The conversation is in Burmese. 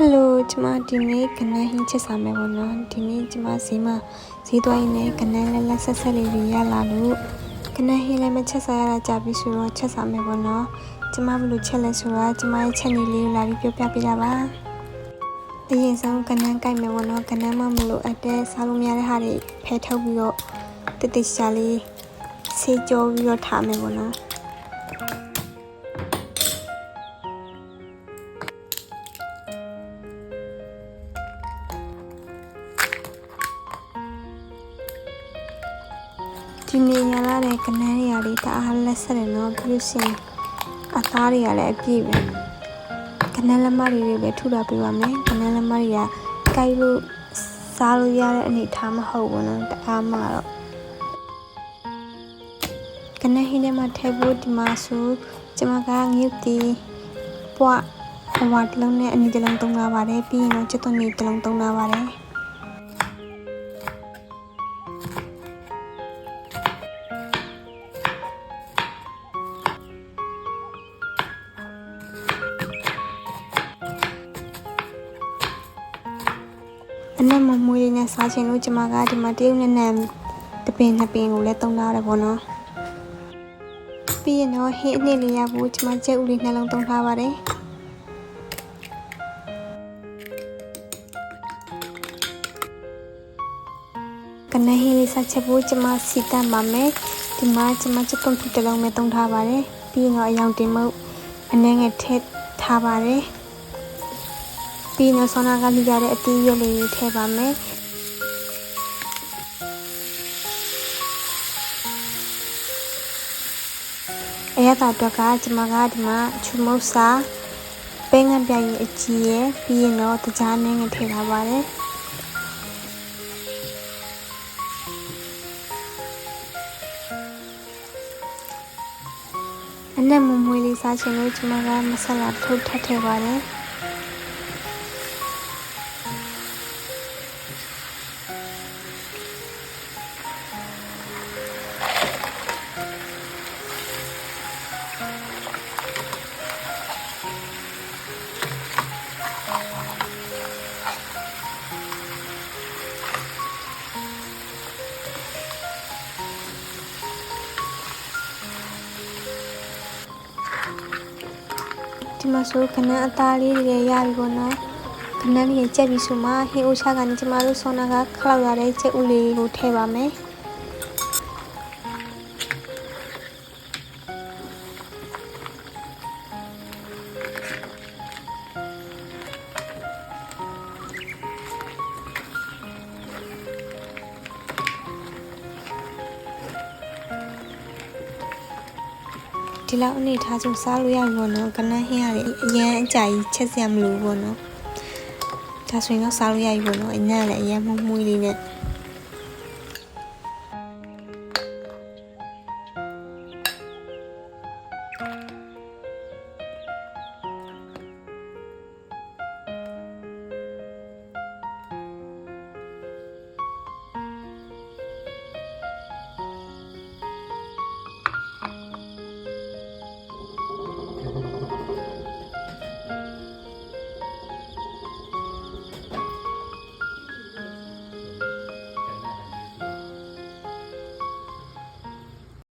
ဟယ်လိုကျမဒီနေ့ကနန်းဟင်းချက်စားမယ်ပေါ့နော်ဒီနေ့ကျမဈေးမှာဈေးသွားရင်းနဲ့ကနန်းလက်လက်ဆက်ဆက်လေးတွေရလာလို့ကနန်းဟင်းလည်းမချက်စားရတာကြာပြီဆိုတော့ချက်စားမယ်ပေါ့နော်ကျမဘယ်လိုချက်လဲဆိုတော့ကျမရဲ့ချက်နေလေးကိုလာပြီးပြောပြပေးတာပါအရင်ဆုံးကနန်းကြိုက်မယ်ပေါ့နော်ကနန်းမမလို့အပ်တဲ့စားလို့မရတဲ့ဟာတွေဖယ်ထုတ်ပြီးတော့တိတ်တိတ်ရှာလေးဆေးကြောပြီးတော့ထားမယ်ပေါ့နော် ဒီနေရလာတဲ့ကနန်းတွေကလေတအားလက်ဆက်တယ်နော်ပြီးလို့ရှိရင်အသားတွေကလည်းအပြည့်ပဲကနန်းလက်မတွေလည်းထူတာပြပါမယ်ကနန်းလက်မတွေကကြိုက်လို့စားလို့ရတဲ့အနေထားမဟုတ်ဘူးနော်တအားမှတော့ကနန်းဟင်းထဲမှာထည့်ဖို့ဒီမှာဆိုကျမကငရုတ်တီပွားအဝါတစ်လုံးနဲ့အနီတစ်လုံးသုံးလာပါတယ်ပြီးရင်တော့ချက်သွန်နေတစ်လုံးသုံးလာပါတယ် အနက်မမွေးလေးနဲ့စားချင်လို့ကျမကဒီမှာတရုတ်နဲ့နံတပင်နှစ်ပင်ကိုလည်းတုံးထားတယ်ပေါ့နော်ပြီးရင်တော့ဟင်းအနည်းလေးရဖို့ကျမကြက်ဥလေးနှလုံးတုံးထားပါတယ်ကနဟင်းလေးစားချက်ဖို့ကျမစီတတ်ပါမယ်ဒီမှာကျမချက်သွန်ဖြစ်တစ်လုံးပဲတုံးထားပါတယ်ပြီးရင်တော့အယောင်တင်မှုအနှဲငယ်ထည့်ထားပါတယ် ပြီးတော့ဆောနာကမိကြတဲ့အတီးရုပ်လေးတွေထည့်ပါမယ်အရသာအတွက်ကကျမကဒီမှာချူမုတ်စာပဲငန်းပြရင်အကြီးရယ်ပြီးရင်တော့တကြားနဲ့ငထည့်ထားပါတယ်အနက်မမွေးလေးစားချင်လို့ကျမကမဆလာထုတ်ထပ်ထည့်ပါတယ် ဒီမှာဆိုခဏအသားလေးတွေရပြီပေါ့နော် ခဏလေးကြက်ပြီဆိုမှဟင်းအိုးချကနေကျမတို့ဆောနာကခလောက်ရတဲ့ကြက်ဥလေးကိုထည့်ပါမယ်ဒီလောက်အနေထားဆိုစားလို့ရပြီပေါ့နော်ကနန်းဟင်းရတယ်အရန်အကြိုက်ချက်စရာမလိုဘူးပေါ့နော် ဒါဆိုရင်တော့စားလို့ရပြီပေါ့နော်အညံ့လည်းအရင်မှုမှုလေးနဲ့